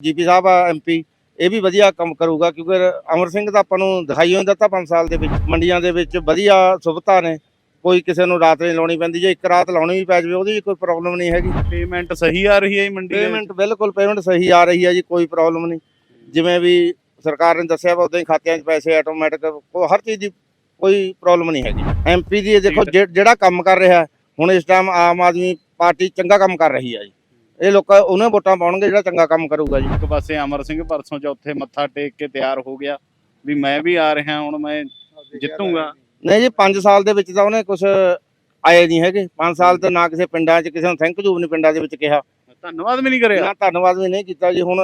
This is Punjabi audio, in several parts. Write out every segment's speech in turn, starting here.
ਜੀਪੀ ਸਾਹਿਬ ਆ ਐਮਪੀ ਇਹ ਵੀ ਵਧੀਆ ਕੰਮ ਕਰੂਗਾ ਕਿਉਂਕਿ ਅਮਰ ਸਿੰਘ ਦਾ ਆਪਾਂ ਨੂੰ ਦਿਖਾਈ ਹੋਈ ਦਿੱਤਾ 5 ਸਾਲ ਦੇ ਵਿੱਚ ਮੰਡੀਆਂ ਦੇ ਵਿੱਚ ਵਧੀਆ ਸੁਵਿਧਾ ਨੇ। ਕੋਈ ਕਿਸੇ ਨੂੰ ਰਾਤ ਨਹੀਂ ਲਾਉਣੀ ਪੈਂਦੀ ਜੇ ਇੱਕ ਰਾਤ ਲਾਉਣੀ ਵੀ ਪੈ ਜਾਵੇ ਉਹਦੀ ਕੋਈ ਪ੍ਰੋਬਲਮ ਨਹੀਂ ਹੈਗੀ। ਪੇਮੈਂਟ ਸਹੀ ਆ ਰਹੀ ਹੈ ਜੀ ਮੰਡੀ? ਪੇਮੈਂਟ ਬਿਲਕੁਲ ਪੇਮੈਂਟ ਸਹੀ ਆ ਰਹੀ ਹੈ ਜੀ ਕੋਈ ਪ੍ਰੋਬਲਮ ਨਹੀਂ। ਜਿਵੇਂ ਵੀ ਸਰਕਾਰ ਨੇ ਦੱਸਿਆ ਵਾ ਉਦਾਂ ਹੀ ਖਾਤਿਆਂ 'ਚ ਪੈਸੇ ਆਟੋਮੈਟਿਕ ਹਰ ਚੀਜ਼ ਦੀ ਕੋਈ ਪ੍ਰੋਬਲਮ ਨਹੀਂ ਹੈਗੀ। ਐਮਪੀ ਦੀ ਦੇਖੋ ਜਿਹੜਾ ਕੰਮ ਕਰ ਰਿਹਾ ਹੁਣ ਇਸ ਟਾਈਮ ਆਮ ਆਦਮੀ ਪਾਰਟੀ ਚੰਗਾ ਕੰਮ ਕਰ ਰਹੀ ਹੈ ਜੀ। ਇਹ ਲੋਕ ਉਹਨੇ ਵੋਟਾਂ ਪਾਉਣਗੇ ਜਿਹੜਾ ਚੰਗਾ ਕੰਮ ਕਰੂਗਾ ਜੀ। ਇੱਕ ਪਾਸੇ ਅਮਰ ਸਿੰਘ ਪਰਸੋਂ ਚੌਥੇ ਮੱਥਾ ਟੇਕ ਕੇ ਤਿਆਰ ਹੋ ਗਿਆ ਵੀ ਮੈਂ ਵੀ ਆ ਰਿਹਾ ਹੁਣ ਮੈਂ ਜਿੱਤੂਗਾ। ਨਹੀਂ ਜੀ 5 ਸਾਲ ਦੇ ਵਿੱਚ ਤਾਂ ਉਹਨੇ ਕੁਝ ਆਏ ਨਹੀਂ ਹੈਗੇ। 5 ਸਾਲ ਤੇ ਨਾ ਕਿਸੇ ਪਿੰਡਾਂ 'ਚ ਕਿਸੇ ਨੂੰ ਥੈਂਕ ਯੂ ਨਹੀਂ ਪਿੰਡਾਂ ਦੇ ਵਿੱਚ ਕਿਹਾ। ਧੰਨਵਾਦ ਵੀ ਨਹੀਂ ਕਰਿਆ। ਨਾ ਧੰਨਵਾਦ ਵੀ ਨਹੀਂ ਕੀਤਾ ਜੀ ਹੁਣ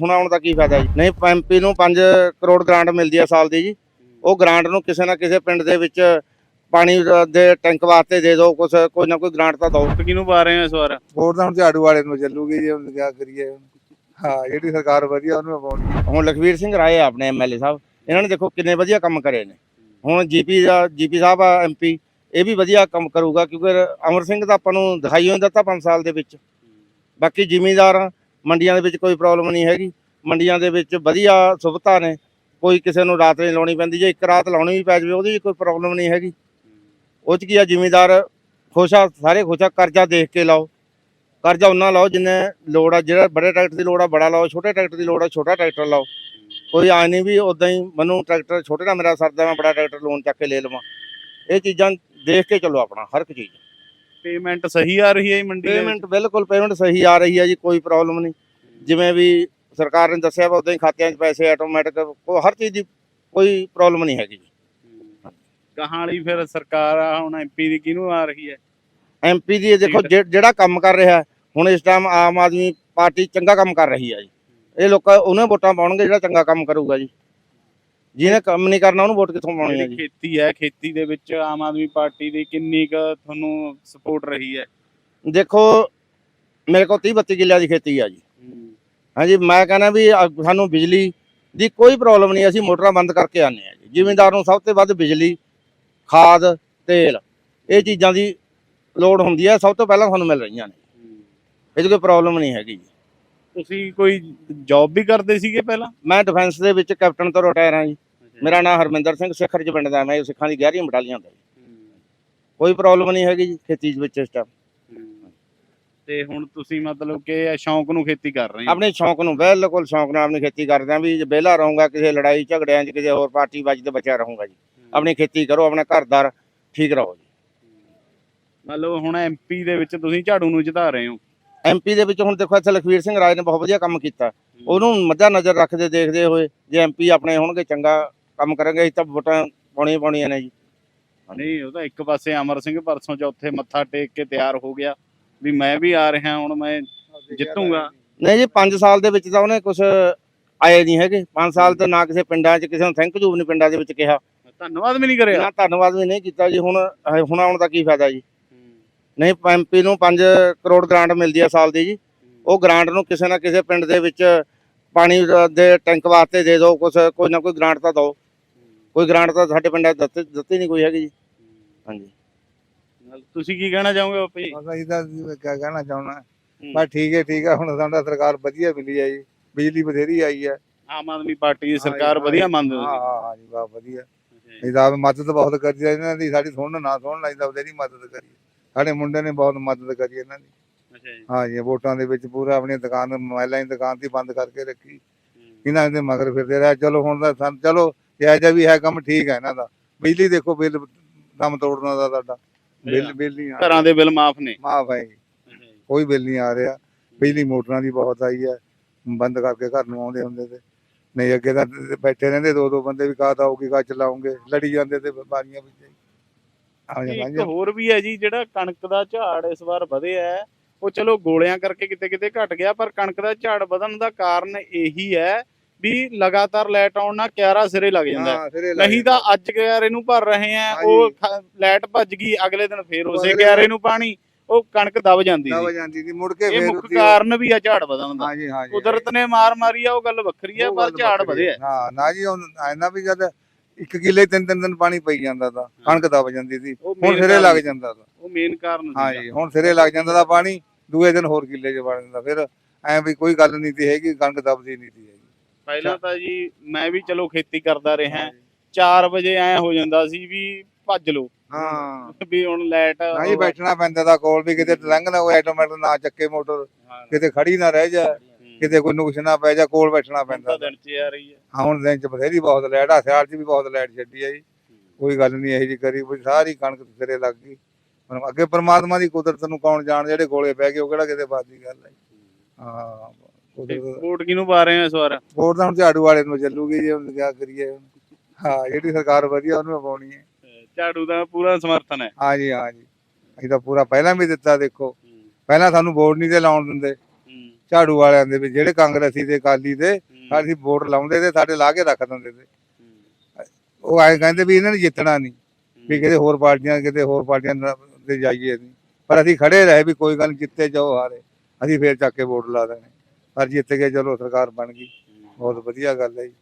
ਹੁਣ ਆਉਣ ਦਾ ਕੀ ਫਾਇਦਾ ਜੀ। ਨਹੀਂ ਐਮਪੀ ਨੂੰ 5 ਕਰੋੜ ਗ੍ਰਾਂਟ ਮਿਲਦੀ ਹੈ ਸਾਲ ਦੀ ਜੀ। ਉਹ ਗ੍ਰਾਂਟ ਨੂੰ ਕਿਸੇ ਨਾ ਕਿਸੇ ਪਿੰਡ ਦੇ ਵਿੱਚ ਪਾਣੀ ਦੇ ਟੈਂਕ ਵਾਸਤੇ ਦੇ ਦਿਓ ਕੁਛ ਕੋਈ ਨਾ ਕੋਈ ਗ੍ਰਾਂਟ ਤਾਂ ਦਿਓ। ਕਿਹਨੂੰ ਪਾ ਰਹੇ ਹੋ ਇਸ ਵਾਰ? ਵੋਟ ਤਾਂ ਹੁਣ ਝਾੜੂ ਵਾਲੇ ਨੂੰ ਚੱਲੂਗੀ ਜੀ ਹੁਣ ਕੀ ਕਰੀਏ। ਹਾਂ ਜਿਹੜੀ ਸਰਕਾਰ ਵਧੀਆ ਉਹਨੂੰ ਪਾਉਣੀ ਹੁਣ ਲਖਵੀਰ ਸਿੰਘ ਰਾਏ ਆ ਆਪਣੇ ਐਮਐਲਏ ਸਾਹਿਬ ਇਹਨਾਂ ਨੇ ਦੇਖੋ ਕਿੰਨੇ ਵਧੀਆ ਕੰਮ ਕਰੇ ਨੇ। ਹੁਣ ਜੀਪੀ ਦਾ ਜੀਪੀ ਸਾਹਿਬ ਆ ਐਮਪੀ ਇਹ ਵੀ ਵਧੀਆ ਕੰਮ ਕਰੂਗਾ ਕਿਉਂਕਿ ਅਮਰ ਸਿੰਘ ਦਾ ਆਪਾਂ ਨੂੰ ਦਿਖਾਈ ਹੋਈ ਦਿੱਤਾ 5 ਸਾਲ ਦੇ ਵਿੱਚ। ਬਾਕੀ ਜ਼ਿਮੀਂਦਾਰ ਮੰਡੀਆਂ ਦੇ ਵਿੱਚ ਕੋਈ ਪ੍ਰੋਬਲਮ ਨਹੀਂ ਹੈਗੀ। ਮੰਡੀਆਂ ਦੇ ਵਿੱਚ ਵਧੀਆ ਸੁਵਿਧਾ ਨੇ। ਕੋਈ ਕਿਸੇ ਨੂੰ ਰਾਤ ਨਹੀਂ ਲਾਉਣੀ ਪੈਂਦੀ ਜੇ ਇੱਕ ਰਾਤ ਲਾਉਣੀ ਵੀ ਪੈ ਜਾਵੇ ਉਹਦੀ ਕੋਈ ਪ੍ਰੋਬਲਮ ਨਹੀਂ ਹੈਗੀ। ਉਹ 'ਚ ਕੀ ਆ ਜ਼ਿਮੀਂਦਾਰ ਖੁਸ਼ ਆ ਸਾਰੇ ਖੁਸ਼ ਆ ਕਰਜ਼ਾ ਦੇਖ ਕੇ ਲਾਓ। ਕਰਜ਼ਾ ਉਹਨਾਂ ਲਾਓ ਜਿੰਨੇ ਲੋੜ ਆ ਜਿਹੜਾ ਬੜੇ ਟਰੈਕਟਰ ਦੀ ਲੋੜ ਆ ਬੜਾ ਲਾਓ ਛੋਟੇ ਟਰੈਕਟਰ ਦੀ ਲੋੜ ਆ ਛੋਟਾ ਟਰੈਕਟਰ ਲਾਓ। ਕੋਈ ਆਏ ਨਹੀਂ ਵੀ ਉਦਾਂ ਹੀ ਮੈਨੂੰ ਟਰੈਕਟਰ ਛੋਟੇ ਦਾ ਮੇਰਾ ਸਰਦਾ ਮੈਂ ਬੜਾ ਟਰੈਕਟਰ ਲੋਨ ਚੱਕ ਕੇ ਲੈ ਲਵਾਂ। ਇਹ ਚੀਜ਼ਾਂ ਦੇਖ ਕੇ ਚੱਲੋ ਆਪਣਾ ਹਰ ਇੱਕ ਚੀਜ਼। ਪੇਮੈਂਟ ਸਹੀ ਆ ਰਹੀ ਹੈ ਜੀ ਮੰਡੀ? ਪੇਮੈਂਟ ਬਿਲਕੁਲ ਪੇਮੈਂਟ ਸਹੀ ਆ ਰਹੀ ਹੈ ਜੀ ਕੋਈ ਪ੍ਰੋਬਲਮ ਨਹੀਂ। ਜਿਵੇਂ ਵੀ ਸਰਕਾਰ ਨੇ ਦੱਸਿਆ ਵਾ ਉਦਾਂ ਹੀ ਖਾਤਿਆਂ 'ਚ ਪੈਸੇ ਆਟੋਮੈਟਿਕ ਹਰ ਚੀਜ਼ ਦੀ ਕੋਈ ਪ੍ਰੋਬਲਮ ਨਹੀਂ ਹੈਗੀ ਗਾਹਾਂ ਵਾਲੀ ਫਿਰ ਸਰਕਾਰ ਆ ਹੁਣ ਐਮਪੀ ਦੀ ਕਿਹਨੂੰ ਆ ਰਹੀ ਹੈ? ਐਮਪੀ ਦੀ ਇਹ ਦੇਖੋ ਜਿਹ- ਜਿਹੜਾ ਕੰਮ ਕਰ ਰਿਹਾ ਹੁਣ ਇਸ ਟਾਈਮ ਆਮ ਆਦਮੀ ਪਾਰਟੀ ਚੰਗਾ ਕੰਮ ਕਰ ਰਹੀ ਹੈ ਜੀ। ਇਹ ਲੋਕ ਉਹਨੇ ਵੋਟਾਂ ਪਾਉਣਗੇ ਜਿਹੜਾ ਚੰਗਾ ਕੰਮ ਕਰੂਗਾ ਜੀ। ਜਿਹਨੇ ਕੰਮ ਨਹੀਂ ਕਰਨਾ ਉਹਨੂੰ ਵੋਟ ਕਿੱਥੋਂ ਪਾਉਣੀ ਹੈ ਜਿਹੜੀ ਜੀ? ਖੇਤੀ ਹੈ ਖੇਤੀ ਦੇ ਵਿੱਚ ਆਮ ਆਦਮੀ ਪਾਰਟੀ ਦੀ ਕਿੰਨੀ ਕੁ ਤੁਹਾਨੂੰ ਸਪੋਰਟ ਰਹੀ ਹੈ? ਦੇਖੋ ਮੇਰੇ ਕੋਲ 30 32 ਕਿੱਲਿਆਂ ਦੀ ਖੇਤੀ ਆ ਜੀ। ਹਾਂਜੀ ਮੈਂ ਕਹਿੰਦਾ ਵੀ ਅ- ਸਾਨੂੰ ਬਿਜਲੀ ਦੀ ਕੋਈ ਪ੍ਰੋਬਲਮ ਨਹੀਂ ਅਸੀਂ ਮੋਟਰਾਂ ਬੰਦ ਕਰਕੇ ਆਨੇ ਆ ਜੀ। ਜ਼ਿਮੀਂਦਾਰ ਨੂੰ ਸਭ ਤੋਂ ਵੱਧ ਬਿਜਲੀ ਖਾਦ ਤੇਲ ਇਹ ਚੀਜ਼ਾਂ ਦੀ ਲੋੜ ਹੁੰਦੀ ਹੈ ਸਭ ਤੋਂ ਪਹਿਲਾਂ ਸਾਨੂੰ ਮਿਲ ਰਹੀਆਂ ਨੇ। ਇਹ 'ਚ ਕੋਈ ਪ੍ਰੋਬਲਮ ਨਹੀਂ ਹੈਗੀ ਜੀ। ਤੁਸੀਂ ਕੋਈ ਜੌਬ ਵੀ ਕਰਦੇ ਸੀਗੇ ਪਹਿਲਾਂ? ਮੈਂ ਡਿਫੈਂਸ ਦੇ ਵਿੱਚ ਕੈਪਟਨ ਤੋਂ ਰਿਟਾਇਰ ਹਾਂ ਜੀ। ਮੇਰਾ ਨਾਮ ਹਰਮਿੰਦਰ ਸਿੰਘ ਸਿੱਖਰ ਚ ਪਿੰਡ ਦਾ ਮੈਂ ਸਿੱਖਾਂ ਦੀ 11ਵੀਂ ਬਟਾਲੀਅਨ ਦਾ ਜੀ। ਕੋਈ ਪ੍ਰੋਬਲਮ ਨਹੀਂ ਹੈਗੀ ਜੀ ਖੇਤੀ ਦੇ ਵਿੱਚ ਇਸ ਟਾਈਮ ਤੇ ਹੁਣ ਤੁਸੀਂ ਮਤਲਬ ਕਿ ਇਹ ਸ਼ੌਂਕ ਨੂੰ ਖੇਤੀ ਕਰ ਰਹੇ ਹੋ? ਆਪਣੇ ਸ਼ੌਂਕ ਨੂੰ ਬਿਲਕੁਲ ਸ਼ੌਂਕ ਨਾਲ ਆਪਣੀ ਖੇਤੀ ਕਰਦੇ ਆਂ ਵੀ ਜੇ ਵਿਹਲਾ ਰਹੂੰਗਾ ਕਿਸੇ ਲੜਾਈ ਝਗੜਿਆਂ 'ਚ ਕਿਸੇ ਹੋਰ ਪਾਰਟੀ ਬਾਜੀ ਤੋਂ ਬਚਿਆ ਰਹੂੰਗਾ ਜੀ। ਆਪਣੀ ਖੇਤੀ ਕਰੋ ਆਪਣਾ ਘਰ-ਦਾਰ ਠੀਕ ਰਹੋ ਜੀ। ਮਤਲਬ ਹੁਣ ਐਮਪੀ ਦੇ ਵਿੱਚ ਤੁਸੀਂ ਝਾੜੂ ਨੂੰ ਜਿਤਾ ਰਹੇ ਹੋ। ਐਮਪੀ ਦੇ ਵਿੱਚ ਹੁਣ ਦੇਖੋ ਇੱਥੇ ਲਖਵੀਰ ਸਿੰਘ ਰਾਜ ਨੇ ਬਹੁਤ ਵਧੀਆ ਕੰਮ ਕੀਤਾ। ਉਹਨੂੰ ਮੱਦਾ ਨਜ਼ਰ ਰੱਖਦੇ ਦੇਖਦੇ ਹੋਏ ਜੇ ਐਮਪੀ ਆਪਣੇ ਹੋਣਗੇ ਚੰਗਾ ਕੰਮ ਕਰਨਗੇ ਅਸੀਂ ਤਾਂ ਵੋਟਾਂ ਪਾਉਣੀਆਂ ਪਾਉਣੀਆਂ ਨੇ ਜੀ। ਨਹੀਂ ਉਹ ਤਾਂ ਇੱਕ ਪਾਸੇ ਅਮਰ ਸਿੰਘ ਪਰਸੋਂ ਚੌਥੇ ਮੱਥਾ ਟੇਕ ਕੇ ਤਿਆਰ ਹੋ ਗਿਆ ਵੀ ਮੈਂ ਵੀ ਆ ਰਿਹਾ ਹੁਣ ਮੈਂ ਜਿੱਤੂਗਾ। ਨਹੀਂ ਜੀ 5 ਸਾਲ ਦੇ ਵਿੱਚ ਤਾਂ ਉਹਨੇ ਕੁਝ ਆਏ ਨਹੀਂ ਹੈਗੇ। 5 ਸਾਲ ਤੇ ਨਾ ਕਿਸੇ ਪਿੰਡਾਂ 'ਚ ਕਿਸੇ ਨੂੰ ਥੈਂਕ ਯੂ ਨਹੀਂ ਪਿੰਡਾਂ ਦੇ ਵਿੱਚ ਕਿਹਾ। ਧੰਨਵਾਦ ਵੀ ਨਹੀਂ ਕਰਿਆ। ਨਾ ਧੰਨਵਾਦ ਵੀ ਨਹੀਂ ਕੀਤਾ ਜੀ। ਹੁਣ ਹੁਣ ਆਉਣ ਦਾ ਕੀ ਫਾਇਦਾ ਜੀ? ਨਹੀਂ ਐਮਪੀ ਨੂੰ 5 ਕਰੋੜ ਗ੍ਰਾਂਟ ਮਿਲਦੀ ਹੈ ਸਾਲ ਦੀ ਜੀ। ਉਹ ਗ੍ਰਾਂਟ ਨੂੰ ਕਿਸੇ ਨਾ ਕਿਸੇ ਪਿੰਡ ਦੇ ਵਿੱਚ ਪਾਣੀ ਦੇ ਟੈਂਕ ਵਾਸਤੇ ਦੇ ਦਿਓ ਕੁਛ ਕੋਈ ਨਾ ਕੋਈ ਗ੍ਰਾਂਟ ਤਾਂ ਦਿਓ। ਕੋਈ ਗ੍ਰਾਂਟ ਤਾਂ ਸਾਡੇ ਪਿੰਡਾਂ ਦਿੱਤੀ ਦਿੱਤੀ ਨਹੀਂ ਕੋਈ ਹੈਗੀ ਜੀ। ਹਾਂਜੀ। ਤੁਸੀਂ ਕੀ ਕਹਿਣਾ ਚਾਹੋਗੇ ਬਾਪੂ ਜੀ? ਬਸ ਅਸੀਂ ਤਾਂ ਕੀ ਕਹਿਣਾ ਚਾਹੁੰਦਾ। ਬਸ ਠੀਕ ਹੈ ਠੀਕ ਹੈ ਹੁਣ ਸਾਡਾ ਸਰਕਾਰ ਵਧੀਆ ਮਿਲੀ ਹੈ ਜੀ। ਬਿਜਲੀ ਬਥੇਰੀ ਆਈ ਹੈ ਆਮ ਆਦਮੀ ਪਾਰਟੀ ਦੀ ਸਰਕਾਰ ਵਧੀਆ ਮੰਨਦੇ ਹਾਂ ਹੋ ਜੀ ਵਾਹ ਵਧੀਆ। ਇਹ ਤਾਂ ਆਪ ਮਦਦ ਬਹੁਤ ਕਰੀ ਹੈ ਇਹਨਾਂ ਦੀ ਸਾਡੀ ਸੁਣਨ ਨਾ ਸੁਣਨ ਲਈ ਤਾਂ ਬਥੇਰੀ ਮਦਦ ਕਰੀ। ਸਾਡੇ ਮੁੰਡੇ ਨੇ ਬਹੁਤ ਮਦਦ ਕਰੀ ਇਹਨਾਂ ਦੀ। ਅੱਛਾ ਜੀ। ਹਾਂ ਜੀ ਵੋਟਾਂ ਦੇ ਵਿੱਚ ਪੂਰਾ ਆਪਣੀ ਦੁਕਾਨ ਮੋਬਾਈਲਾਂ ਦੀ ਦੁਕਾਨ ਦੀ ਬੰਦ ਕਰਕੇ ਰੱਖੀ। ਇਹਨਾਂ ਦੇ ਮਗਰ ਫਿਰਦੇ ਰਿਹਾ ਚਲੋ ਹੁਣ ਤਾਂ ਸਾਨੂੰ ਚਲੋ ਇਹ ਜਿਹਾ ਵੀ ਹੈ ਕੰਮ ਠੀਕ ਹੈ ਇਹਨਾਂ ਦਾ। ਬਿਜਲੀ ਦੇਖੋ ਬਿੱਲ ਦਮ ਤੋੜਨਾ ਦਾ ਸਾਡਾ। ਬਿੱਲ ਬਿੱਲ ਨਹੀਂ ਆ ਘਰਾਂ ਦੇ ਬਿੱਲ ਮਾਫ ਨੇ। ਮਾਫ ਹੈ। ਕੋਈ ਬਿੱਲ ਨਹੀਂ ਆ ਰਿਹਾ। ਬਿਜਲੀ ਮੋਟਰਾਂ ਦੀ ਬਹੁਤ ਆਈ ਹੈ। ਬੰਦ ਕਰਕੇ ਘਰ ਨੂੰ ਆਉਂਦੇ ਹੁੰਦੇ ਤੇ। ਨਹੀਂ ਅੱਗੇ ਤਾਂ ਬੈਠੇ ਰਹਿੰਦੇ ਦੋ ਦੋ ਬੰਦੇ ਵੀ ਕਾਹਦਾ ਆਊਗੀ ਕਾ ਚਲਾਉਂਗੇ ਲੜੀ ਜਾਂਦੇ ਤੇ ਬਾਰੀਆਂ ਵਿੱਚ। ਆ ਇੱਕ ਜਾਂਦਾ ਹੋਰ ਵੀ ਹੈ ਜੀ ਜਿਹੜਾ ਕਣਕ ਦਾ ਝਾੜ ਇਸ ਵਾਰ ਵਧਿਆ ਹੈ ਉਹ ਚਲੋ ਗੋਲਿਆਂ ਕਰਕੇ ਕਿਤੇ ਕਿਤੇ ਘਟ ਗਿਆ ਪਰ ਕਣਕ ਦਾ ਝਾੜ ਵਧਣ ਦਾ ਕਾਰਨ ਇਹੀ ਹੈ ਵੀ ਲਗਾਤਾਰ ਲਾਈਟ ਆਉਣ ਨਾਲ ਕਿਆਰਾ ਸਿਰੇ ਲੱਗ ਜਾਂਦਾ ਹੈ। ਹਾਂ ਸਿਰੇ ਲੱਗ ਨਹੀਂ ਤਾਂ ਅੱਜ ਕਿਆਰੇ ਨੂੰ ਭਰ ਰਹੇ ਆ। ਉਹ ਖ- ਲਾਈਟ ਭੱਜ ਗਈ ਅਗਲੇ ਦਿਨ ਫੇਰ ਉਸੇ ਕਿਆਰੇ ਨੂੰ ਪਾਣੀ ਉਹ ਕਣਕ ਦਬ ਜਾਂਦੀ ਦਬ ਸੀ। ਜਾਂਦੀ ਸੀ ਮੁੜ ਕੇ ਇਹ ਮੁੱਖ ਉੱਥੇ- ਕਾਰਨ ਵੀ ਆ ਝਾੜ ਵਧਣ ਦਾ। ਹਾਂਜੀ ਹਾਂਜੀ ਕੁਦਰਤ ਨੇ ਮਾਰ ਮਾਰੀ ਆ ਉਹ ਗੱਲ ਵੱਖਰੀ ਆ ਉਹ ਪਰ ਗੱਲ ਝਾੜ ਵੱਖਰੀ ਵਧਿਆ। ਹੈ। ਨਾ ਜੀ ਐਨਾ ਵੀ ਜਦ ਇੱਕ ਕਿੱਲੇ ਤਿੰਨ ਤਿੰਨ ਦਿਨ ਪਾਣੀ ਪਈ ਜਾਂਦਾ ਤਾਂ ਕਣਕ ਦਬ ਜਾਂਦੀ ਸੀ ਉਹ ਹੁਣ main ਸਿਰੇ ਲੱਗ ਕਾਰਨ- ਜਾਂਦਾ ਤਾਂ। ਉਹ ਮੇਨ ਕਾਰਨ ਹਾਂ ਸੀਗਾ। ਜੀ ਹੁਣ ਸਿਰੇ ਲੱਗ ਜਾਂਦਾ ਤਾਂ ਪਾਣੀ ਦੂਏ ਦਿਨ ਹੋਰ ਕਿੱਲੇ 'ਚ ਵੜ ਜਾਂਦਾ। ਫਿਰ ਐ ਵੀ ਕੋਈ ਗੱਲ ਨਹੀਂ ਤੀ ਹੈਗੀ ਕਣਕ ਦਬਦੀ ਨਹੀਂ ਤੀ ਹੈਗੀ। ਪਹਿਲਾਂ ਤਾਂ ਜੀ ਮੈਂ ਵੀ ਚਲੋ ਖੇਤੀ ਕਰਦਾ ਰਿਹਾ। 4 ਵਜੇ ਐ ਹੋ ਜਾਂਦਾ ਸੀ ਵੀ ਭੱਜ ਲੋ ਹਾਂ। ਵੀ ਹੁਣ ਲਾਈਟ ਨਹੀਂ ਬੈਠਣਾ ਪੈਂਦਾ ਦਾ ਕੋਲ ਵੀ ਕਿਤੇ ਲੰਘ ਨਾ ਹੋਏ ਆਟੋਮੈਟਿਕ ਨਾ ਚੱਕੇ ਮੋਟਰ ਕਿਤੇ ਖੜੀ ਨਾ ਰਹਿ ਜਾ ਕਿਤੇ ਕੋਈ ਨੁਕਸ ਨਾ ਪੈ ਜਾ ਕੋਲ ਬੈਠਣਾ ਪੈਂਦਾ। ਦਿਨ ਚ ਆ ਰਹੀ ਹੈ। ਹਾਂ, ਹੁਣ ਦਿਨ ਚ ਬਥੇਰੀ ਬਹੁਤ ਲਾਈਟ ਆ ਸਿਆਲ ਚ ਵੀ ਬਹੁਤ ਲਾਈਟ ਛੱਡੀ ਆ ਜੀ। ਕੋਈ ਗੱਲ ਨਹੀਂ ਇਹੋ ਜੀ ਕਰੀ ਵੀ ਸਾਰੀ ਕਣਕ ਸਿਰੇ ਲੱਗ ਗਈ। ਹੁਣ ਅੱਗੇ ਪ੍ਰਮਾਤਮਾ ਦੀ ਕੁਦਰਤ ਨੂੰ ਕੌਣ ਜਾਣ ਜਿਹੜੇ ਗੋਲੇ ਪੈ ਗਏ ਉਹ ਕਿਹੜਾ ਕਿਤੇ ਬਾਤ ਦੀ ਗੱਲ ਹੈ। ਹਾਂ। ਵੋਟ ਕਿਹਨੂੰ ਪਾ ਰਹੇ ਹੋ ਇਸ ਵਾਰ? ਵੋਟ ਤਾਂ ਹੁਣ ਝਾੜੂ ਵਾਲੇ ਨੂੰ ਚੱਲੂਗੀ ਜੀ ਹੁਣ ਕੀ ਕਰੀਏ। ਹਾਂ ਜਿਹੜੀ ਸਰਕਾਰ ਵਧੀਆ ਉਹਨੂੰ ਪਾਉਣੀ ਹੈ। ਝਾੜੂ ਦਾ ਪੂਰਾ ਸਮਰਥਨ ਹੈ। ਹਾਂ ਜੀ ਹਾਂ ਜੀ। ਅਸੀਂ ਤਾਂ ਪੂਰਾ ਪਹਿਲਾਂ ਵੀ ਦਿੱਤਾ ਦੇਖੋ। ਪਹਿਲਾਂ ਸਾਨੂੰ ਵੋਟ ਨਹੀਂ ਤੇ ਲਾਉਣ ਦਿੰਦੇ। ਝਾੜੂ ਵਾਲਿਆਂ ਦੇ ਵੀ ਜਿਹੜੇ ਕਾਂਗਰਸੀ ਤੇ ਅਕਾਲੀ ਦੇ ਅਸੀਂ ਵੋਟ ਲਾਉਂਦੇ ਤੇ ਸਾਡੇ ਲਾ ਕੇ ਰੱਖ ਦਿੰਦੇ ਤੇ। ਉਹ ਐਂ ਕਹਿੰਦੇ ਵੀ ਇਹਨਾਂ ਨੇ ਜਿੱਤਣਾ ਨਹੀਂ ਵੀ ਕਿਤੇ ਹੋਰ ਪਾਰਟੀਆਂ ਕਿਤੇ ਹੋਰ ਪਾਰਟੀਆਂ ਤੇ ਜਾਈਏ ਅਸੀਂ ਪਰ ਅਸੀਂ ਖੜੇ ਰਹੇ ਵੀ ਕੋਈ ਗੱਲ ਜਿੱਤੇ ਜਾਓ ਹਾਰੇ। ਅਸੀਂ ਫੇਰ ਚੱਕ ਕੇ ਵੋਟ ਲਾ ਦੇਣੇ। ਪਰ ਜਿੱਤ ਗਏ ਚਲੋ ਸਰਕਾਰ ਬਣ ਗਈ। ਬਹੁਤ ਵਧੀਆ ਗੱਲ ਹੈ ਜੀ।